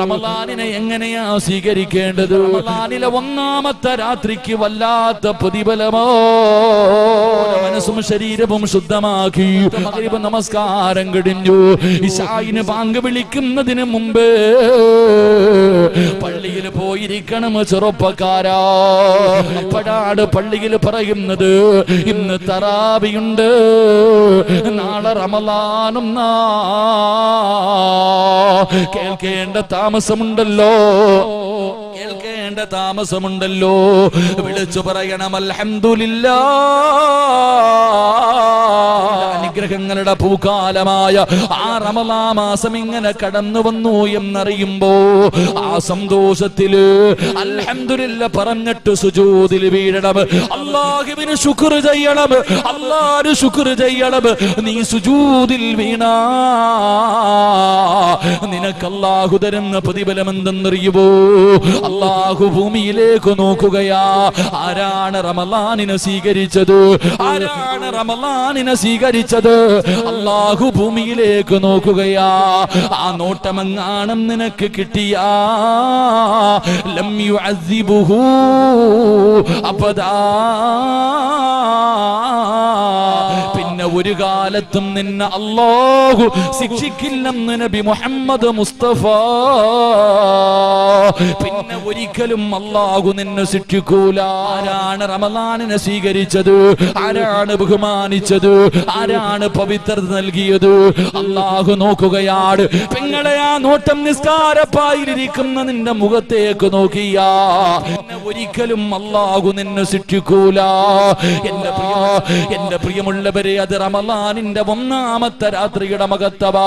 റമലാനിനെ എങ്ങനെയാ സ്വീകരിക്കേണ്ടത്? റമലാനിലെ ഒന്നാമത്തെ രാത്രിക്ക് വല്ലാത്ത പ്രതിഫലമോ? മനസ്സും ശരീരവും ശുദ്ധമാക്കി. മഗ്രിബ് നമസ്കാരം കഴിഞ്ഞു ഇശായിന് പാങ്ക് വിളിക്കുന്നതിന് മുമ്പ് പള്ളിയിൽ പോയിരിക്കണം ചെറുപ്പക്കാരാ. പടാട് പള്ളിയിൽ പറയുന്നത് ഇന്ന് തറാവിയുണ്ട്. നാളെ റമലാനും കേൾക്കേണ്ട താമസമുണ്ടല്ലോ. കേൾക്കേണ്ട താമസമുണ്ടല്ലോ. വിളിച്ചു പറയണം അൽഹംദുലില്ലാ. അനുഗ്രഹങ്ങളുടെ പൂക്കാലമായ ആ റമലാ മാസം ഇങ്ങനെ കടന്നു വന്നു എന്നറിയുമ്പോ ആ സന്തോഷത്തിൽ അൽഹംദുലില്ല പറഞ്ഞിട്ട് സുജൂതിൽ വീഴണം. അള്ളാഹുവിന് ശുക്ർ ചെയ്യണം. അള്ളാഹു ശുക്ർ ചെയ്യണം. നീ സുജൂതിൽ വീണ നിനക്ക് തരുന്ന പ്രതിഫലം എന്തെന്നറിയുമോ അള്ളാഹു ഭൂമിയിലേക്ക് നോക്കുകയാ. ആരാണ് റമലാനിനെ സ്വീകരിച്ചത്? ആരാണ് റമലാനിനെ സ്വീകരിച്ചത്? അള്ളാഹു ഭൂമിയിലേക്ക് നോക്കുകയാ. ആ നോട്ടമെങ്ങാണം നിനക്ക് കിട്ടിയാ? പിന്നെ ഒരു കാലത്തും നിന്നെ അല്ലാഹു ശിക്ഷിക്കില്ലെന്ന് നബി മുഹമ്മദ് മുസ്തഫ. പിന്നെ ഒരിക്കലും അല്ലാഹു നിന്നെ ശിക്ഷിക്കൂല. ആരാണ് റമദാനിനെ സ്വീകരിച്ചത്? ആരാണ് ബഹുമാനിച്ചത്? ആരാണ് പവിത്രത നൽകിയത്? അല്ലാഹു നോക്കുകയാണ് പെങ്ങളെ ആ നോട്ടം നിസ്കാരപ്പായിരിക്കുന്ന നിന്റെ മുഖത്തേക്ക് നോക്കിയാ. ഒരിക്കലും അല്ലാഹു നിന്നെ ശിക്ഷിക്കൂല. എന്റെ എന്റെ പ്രിയമുള്ളവരെ അത് റമലാനിന്റെ ഒന്നാമത്തെ രാത്രിയുടെ മകത്തവാ